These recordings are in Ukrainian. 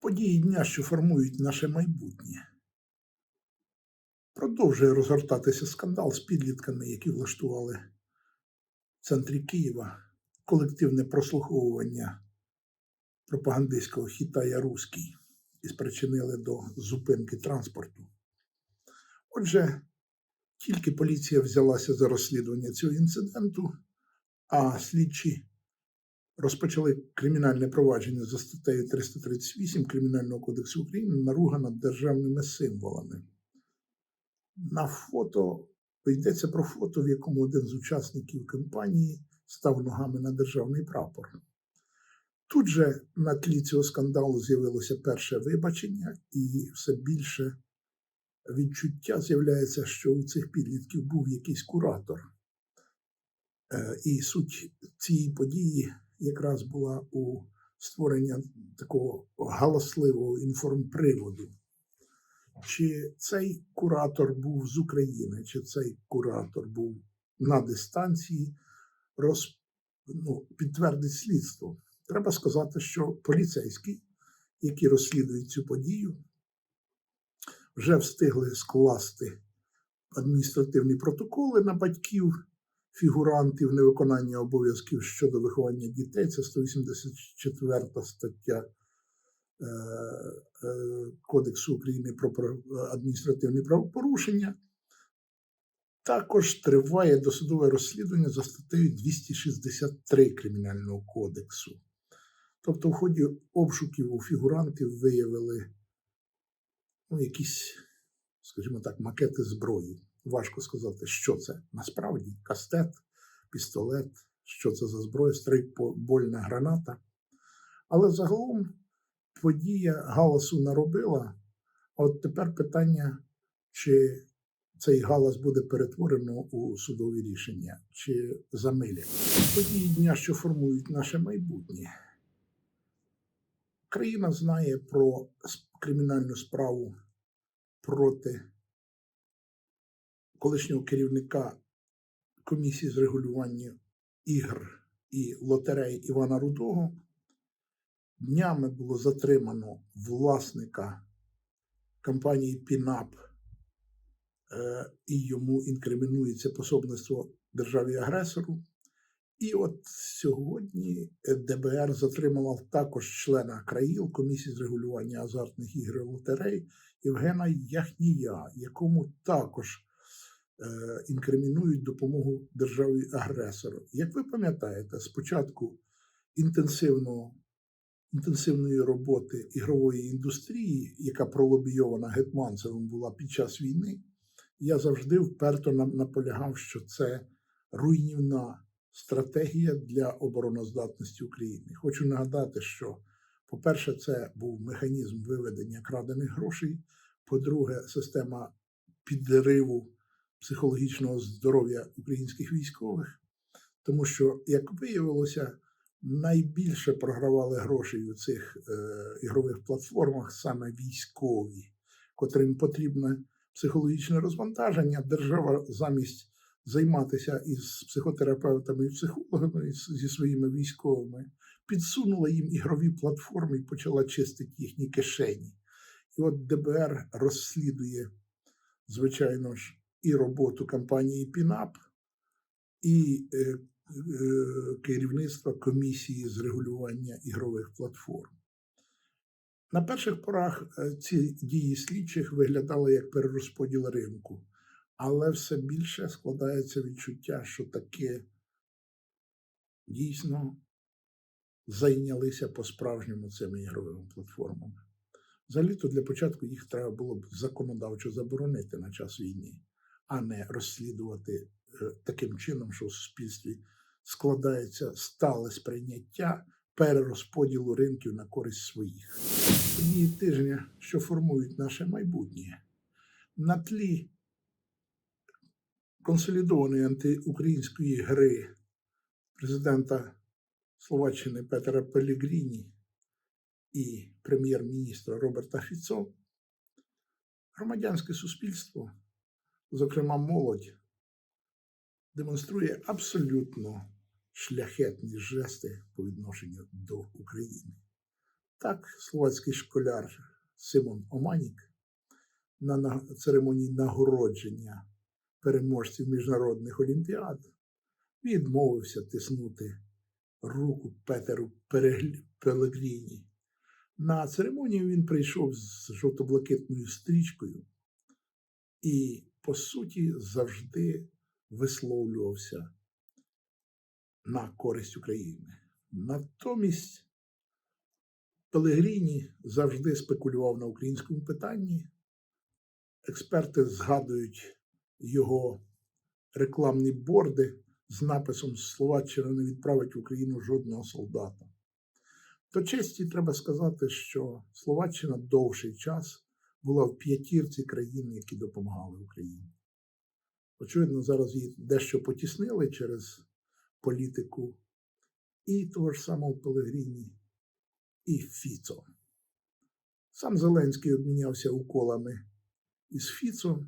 Події дня, що формують наше майбутнє. Продовжує розгортатися скандал з підлітками, які влаштували в центрі Києва колективне прослуховування пропагандистського хіта «Я руський» і спричинили до зупинки транспорту. Отже, тільки поліція взялася за розслідування цього інциденту, а слідчі розпочали кримінальне провадження за статтею 338 Кримінального кодексу України наруга над державними символами. На фото йдеться про фото, в якому один з учасників кампанії став ногами на державний прапор. Тут же на тлі цього скандалу з'явилося перше вибачення, і все більше відчуття з'являється, що у цих підлітків був якийсь куратор. Е, І суть цієї події якраз була у створення такого галасливого інформприводу. Чи цей куратор був з України, чи цей куратор був на дистанції, роз, ну, підтвердить слідство. Треба сказати, що поліцейські, які розслідують цю подію, вже встигли скласти адміністративні протоколи на батьків фігурантів невиконання обов'язків щодо виховання дітей. Це 184 стаття е, е, Кодексу України про про адміністративні правопорушення. Також триває досудове розслідування за статтею 263 Кримінального кодексу. Тобто, в ході обшуків у фігурантів виявили ну, якісь, скажімо так, макети зброї. Важко сказати, що це насправді кастет, пістолет, що це за зброя, стрейкбольна граната. Але загалом подія галасу наробила. А от тепер питання, чи цей галас буде перетворено у судові рішення, чи замилять. Події дня, що формують наше майбутнє. Країна знає про кримінальну справу проти колишнього керівника комісії з регулювання ігр і лотерей Івана Рудого. Днями було затримано власника компанії ПІНАП, е, і йому інкримінується пособництво державі-агресору. І от сьогодні ДБР затримала також члена КРАїЛ комісії з регулювання азартних ігор і лотерей Євгена Яхнія, якому також е, інкримінують допомогу державі агресору. Як ви пам'ятаєте, спочатку інтенсивного, інтенсивної роботи ігрової індустрії, яка пролобійована Гетманцевим була під час війни, я завжди вперто наполягав, що це руйнівна стратегія для обороноздатності України. Хочу нагадати, що, по-перше, це був механізм виведення крадених грошей. По-друге, система підриву психологічного здоров'я українських військових, тому що, як виявилося, найбільше програвали грошей у цих е, ігрових платформах саме військові, котрим потрібне психологічне розвантаження. Держава замість займатися із психотерапевтами і психологами зі своїми військовими, підсунула їм ігрові платформи і почала чистити їхні кишені. І от ДБР розслідує, звичайно ж, і роботу компанії ПІНАП, і е, е, керівництва комісії з регулювання ігрових платформ. На перших порах е, ці дії слідчих виглядали як перерозподіл ринку, але все більше складається відчуття, що таке дійсно зайнялися по-справжньому цими ігровими платформами. Взагалі-то для початку їх треба було б законодавчо заборонити на час війни, а не розслідувати е, таким чином, що в суспільстві складається стале сприйняття перерозподілу ринків на користь своїх. Події тижня, що формують наше майбутнє, на тлі консолідованої антиукраїнської гри президента Словаччини Петера Пелігріні і прем'єр-міністра Роберта Фіцо, громадянське суспільство зокрема молодь, демонструє абсолютно шляхетні жести по відношенню до України. Так, словацький школяр Симон Оманік на церемонії нагородження переможців міжнародних олімпіад відмовився тиснути руку Петеру Пелегріні. На церемонію він прийшов з жовто-блакитною стрічкою і, по суті, завжди висловлювався на користь України. Натомість Пелегріні завжди спекулював на українському питанні. Експерти згадують його рекламні борди з написом Словаччина не відправить в Україну жодного солдата. До честі треба сказати, що Словаччина довший час була в п'ятірці країн, які допомагали Україні. Очевидно, зараз її дещо потіснили через політику і того ж самого Пелегріні, і Фіцо. Сам Зеленський обмінявся уколами із Фіцо,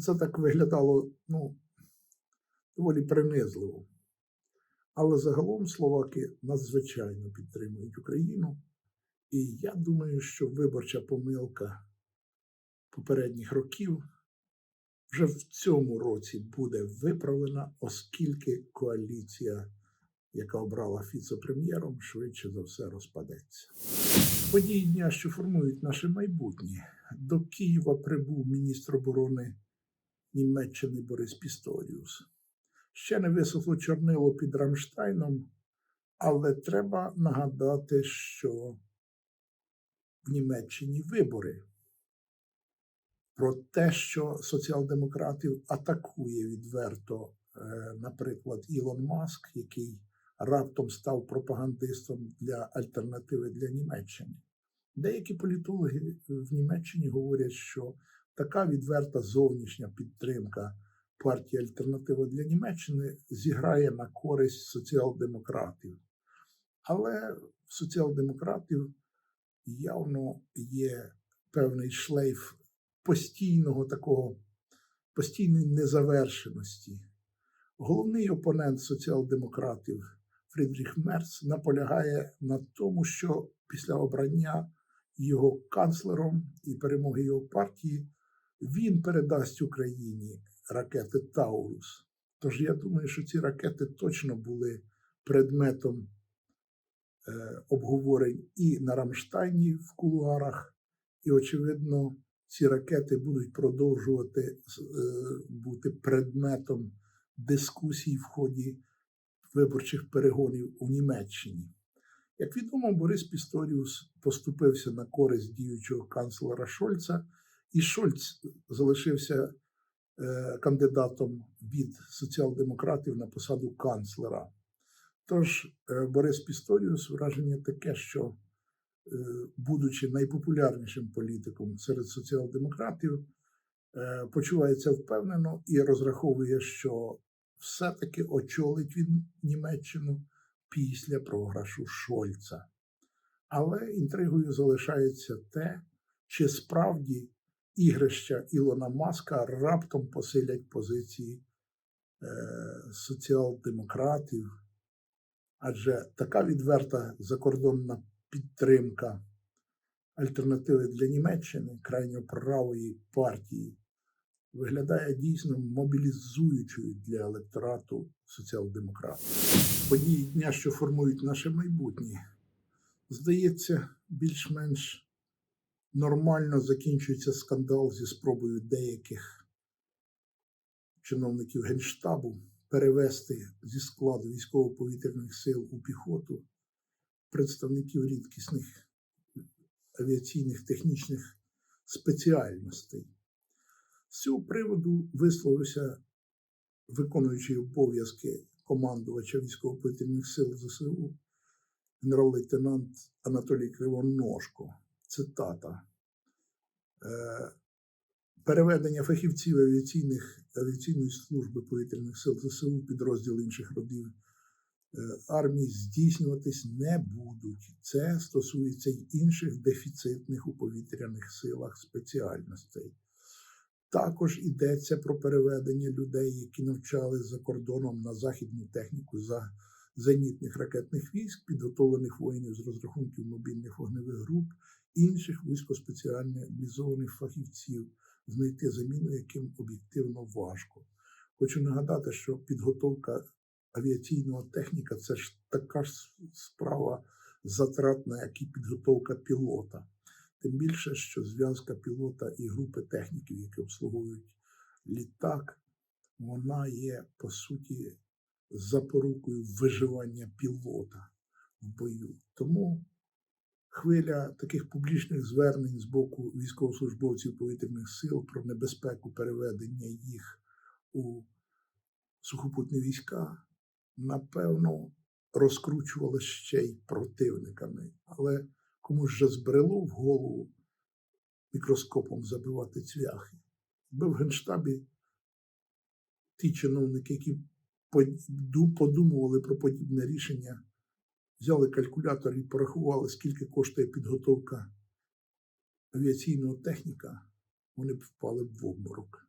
це так виглядало ну, доволі принизливо. Але загалом словаки надзвичайно підтримують Україну. І я думаю, що виборча помилка попередніх років вже в цьому році буде виправлена, оскільки коаліція, яка обрала Фіцо-прем'єром, швидше за все розпадеться. Події дня, що формують наше майбутнє. До Києва прибув міністр оборони Німеччини Борис Пісторіус. Ще не висохло чорнило під Рамштайном, але треба нагадати, що в Німеччині вибори. Про те, що соціал-демократів атакує відверто, е, наприклад, Ілон Маск, який раптом став пропагандистом для альтернативи для Німеччини. Деякі політологи в Німеччині говорять, що така відверта зовнішня підтримка партії Альтернатива для Німеччини зіграє на користь соціал-демократів. Але в соціал-демократів явно є певний шлейф постійного такого, постійної незавершеності. Головний опонент соціал-демократів Фрідріх Мерц наполягає на тому, що після обрання його канцлером і перемоги його партії він передасть Україні ракети Таурус. Тож я думаю, що ці ракети точно були предметом е, обговорень і на Рамштайні в кулуарах, і, очевидно, ці ракети будуть продовжувати е, бути предметом дискусій в ході виборчих перегонів у Німеччині. Як відомо, Борис Пісторіус поступився на користь діючого канцлера Шольца, і Шольц залишився е, кандидатом від соціал-демократів на посаду канцлера. Тож е, Борис Пісторіус враження таке, що, е, будучи найпопулярнішим політиком серед соціал-демократів, почувається впевнено і розраховує, що все-таки очолить він Німеччину після програшу Шольца. Але інтригою залишається те, чи справді ігрища Ілона Маска раптом посилять позиції е, соціал-демократів, адже така відверта закордонна підтримка альтернативи для Німеччини крайньо правої партії виглядає дійсно мобілізуючою для електорату соціал-демократів. Події дня, що формують наше майбутнє, здається, більш-менш нормально закінчується скандал зі спробою деяких чиновників Генштабу перевести зі складу військово-повітряних сил у піхоту представників рідкісних авіаційних технічних спеціальностей. З цього приводу висловився виконуючий обов'язки командувача військово-повітряних сил ЗСУ генерал-лейтенант Анатолій Кривоножко. Цитата. Е, Переведення фахівців авіаційних, авіаційної служби повітряних сил ЗСУ підрозділ інших родів е, армії здійснюватись не будуть. Це стосується й інших дефіцитних у повітряних силах спеціальностей. Також йдеться про переведення людей, які навчались за кордоном на західну техніку за зенітних ракетних військ, підготовлених воїнів з розрахунків мобільних вогневих груп, інших вузькоспеціалізованих фахівців, знайти заміну, яким об'єктивно важко. Хочу нагадати, що підготовка авіаційного техніка це ж така ж справа затратна, як і підготовка пілота. Тим більше, що зв'язка пілота і групи техніків, які обслуговують літак, вона є по суті запорукою виживання пілота в бою. Тому хвиля таких публічних звернень з боку військовослужбовців повітряних сил про небезпеку переведення їх у сухопутні війська, напевно, розкручувалося ще й противниками. Але комусь же збрело в голову мікроскопом забивати цвяхи. Якби в Генштабі ті чиновники, які подумували про подібне рішення, взяли калькулятор і порахували, скільки коштує підготовка авіаційного техніка, вони б впали в обморок.